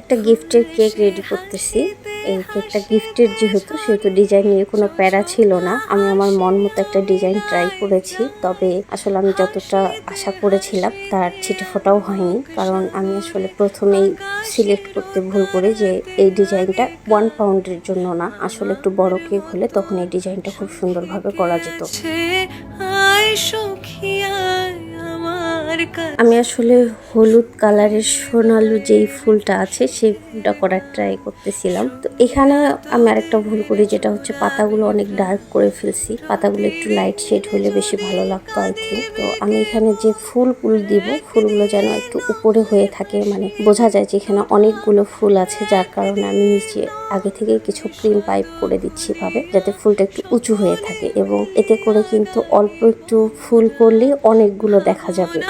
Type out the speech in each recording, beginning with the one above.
একটা গিফটের cake ready করতেছি। এই কেকটা গিফটের যেহেতু, সেহেতু ডিজাইন নিয়ে কোনো প্যারা ছিল না। আমি আমার মন মতো একটা ডিজাইন ট্রাই করেছি, তবে আসলে আমি যতটা আশা করেছিলাম, তার ছিটে ফোটাও হয়নি। কারণ আমি আসলে প্রথমেই সিলেক্ট করতে ভুল করি যে এই ডিজাইনটা ওয়ান পাউন্ডের জন্য না। আসলে একটু বড় কেক হলে তখন এই ডিজাইনটা খুব সুন্দরভাবে করা যেত। সখী আমি আসলে হলুদ কালারের সোনালু যেই ফুলটা আছে সেই ফুলটা করার ট্রাই করতেছিলাম। তো এখানে আমি আরেকটা ভুল করি যেটা হচ্ছে পাতাগুলো অনেক ডার্ক করে ফেলছি। পাতাগুলো একটু লাইট শেড হলে বেশি ভালো লাগতো আই থিঙ্ক তো আমি এখানে যে ফুলগুলো দিব ফুলগুলো যেন একটু উপরে হয়ে থাকে মানে বোঝা যায় যে এখানে অনেকগুলো ফুল আছে যার কারণে আমি নিচে আগে থেকে কিছু ক্রিম পাইপ করে দিচ্ছি ভাবে যাতে ফুলটা একটু উঁচু হয়ে থাকে। এবং এতে করে কিন্তু অল্প একটু ফুল করলেই অনেকগুলো দেখা যাবে।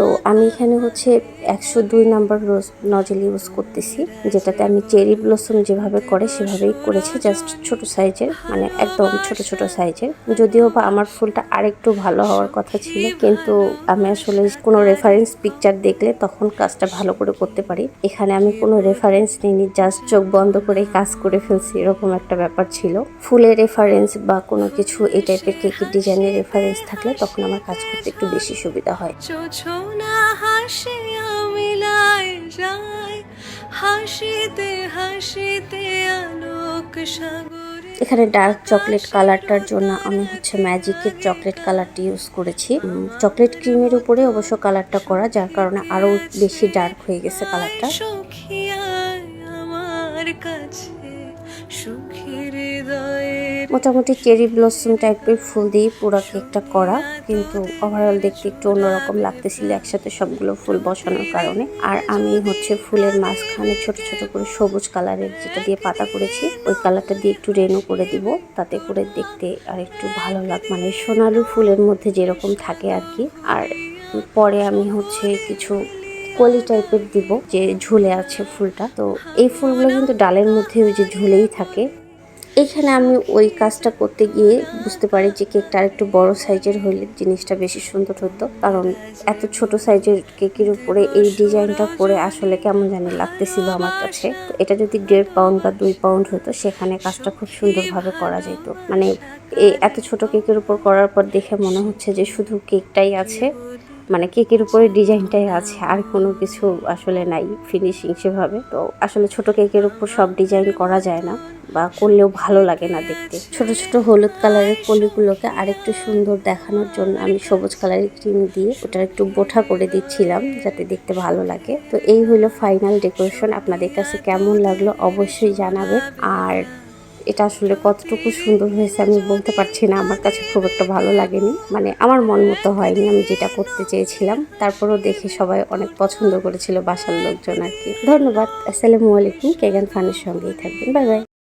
তো আমি এখানে হচ্ছে একশো দুই নাম্বার রোজ নজেল ইউজ করতেছি, যেটাতে আমি চেরি ব্লসম যেভাবে করে সেভাবেই করেছি, জাস্ট ছোট সাইজের মানে একদম ছোট ছোট সাইজের। যদিও বা আমার ফুলটা আরেকটু ভালো হওয়ার কথা ছিল, কিন্তু আমি আসলে কোনো রেফারেন্স পিকচার দেখলে তখন কাজটা ভালো করে করতে পারি। এখানে আমি কোনো রেফারেন্স নিইনি, জাস্ট চোখ বন্ধ করে কাজ করে ফেলছি, এরকম একটা ব্যাপার ছিল। ফুলের রেফারেন্স বা কোনো কিছু এই টাইপের কেকের ডিজাইনের রেফারেন্স থাকলে তখন আমার কাজ করতে একটু বেশি সুবিধা হয়। মিলাই যায়। হাসিতে হাসিতে আলোক সাগরে এখানে ডার্ক চকলেট কালারটার জন্য আমি হচ্ছে ম্যাজিকের চকলেট কালারটি ইউজ করেছি। চকলেট ক্রিমের উপরে অবশ্য কালারটা করা যার কারণে আরও বেশি ডার্ক হয়ে গেছে কালারটা আমার কাছে সুখী হৃদয়ের মোটামুটি চেরি ব্লসম টাইপের ফুল দিয়ে পুরো কেকটা করা, কিন্তু ওভারঅল দেখতে একটু অন্যরকম লাগতেছিল একসাথে সবগুলো ফুল বসানোর কারণে। আর আমি হচ্ছে ফুলের মাঝখানে ছোট ছোট করে সবুজ কালারের যেটা দিয়ে পাতা করেছি, ওই কালারটা দিয়ে একটু রেনু করে দিব, তাতে করে দেখতে আর একটু ভালো লাগ মানে সোনালু ফুলের মধ্যে যেরকম থাকে আর কি। আর পরে আমি হচ্ছে কিছু কলি টাইপের দিব, যে ঝুলে আছে ফুলটা। তো এই ফুলগুলো কিন্তু ডালের মধ্যে ওই যে ঝুলেই থাকে। এখানে আমি ওই কাজটা করতে গিয়ে বুঝতে পারি যে কেকটা আর একটু বড় সাইজের হলে জিনিসটা বেশি সুন্দর হতো। কারণ এত ছোট সাইজের কেকের উপরে এই ডিজাইনটা করে আসলে কেমন জানি লাগতেছিল আমার কাছে। তো এটা যদি দেড় পাউন্ড বা দুই পাউন্ড হতো, সেখানে কাজটা খুব সুন্দরভাবে করা যেত। মানে এই এত ছোট কেকের উপর করার পর দেখে মনে হচ্ছে যে শুধু কেকটাই আছে। মানে কেকের উপরে ডিজাইনটাই আছে, আর কোনো কিছু আসলে নাই ফিনিশিং সেভাবে। তো আসলে ছোট কেকের উপর সব ডিজাইন করা যায় না, বা করলেও ভালো লাগে না দেখতে। ছোট ছোট হলুদ কালারের কলিগুলোকে আরেকটু সুন্দর দেখানোর জন্য আমি সবুজ কালারের ক্রিম দিয়ে ওটা একটু বোঠা করে দিচ্ছিলাম, যাতে দেখতে ভালো লাগে। তো এই হলো ফাইনাল ডেকোরেশন আপনাদের কাছে কেমন লাগল অবশ্যই জানাবেন। আর এটা আসলে কতটুকু সুন্দর হয়েছে আমি বলতে পারছি না। আমার কাছে খুব একটা ভালো লাগেনি। মানে আমার মন মতো হয়নি আমি যেটা করতে চেয়েছিলাম। তারপরেও দেখে সবাই অনেক পছন্দ করেছিল বাসার লোকজন আর কি। ধন্যবাদ। আসসালামু আলাইকুম। কেগান ফানের সঙ্গেই থাকবেন। Bye bye.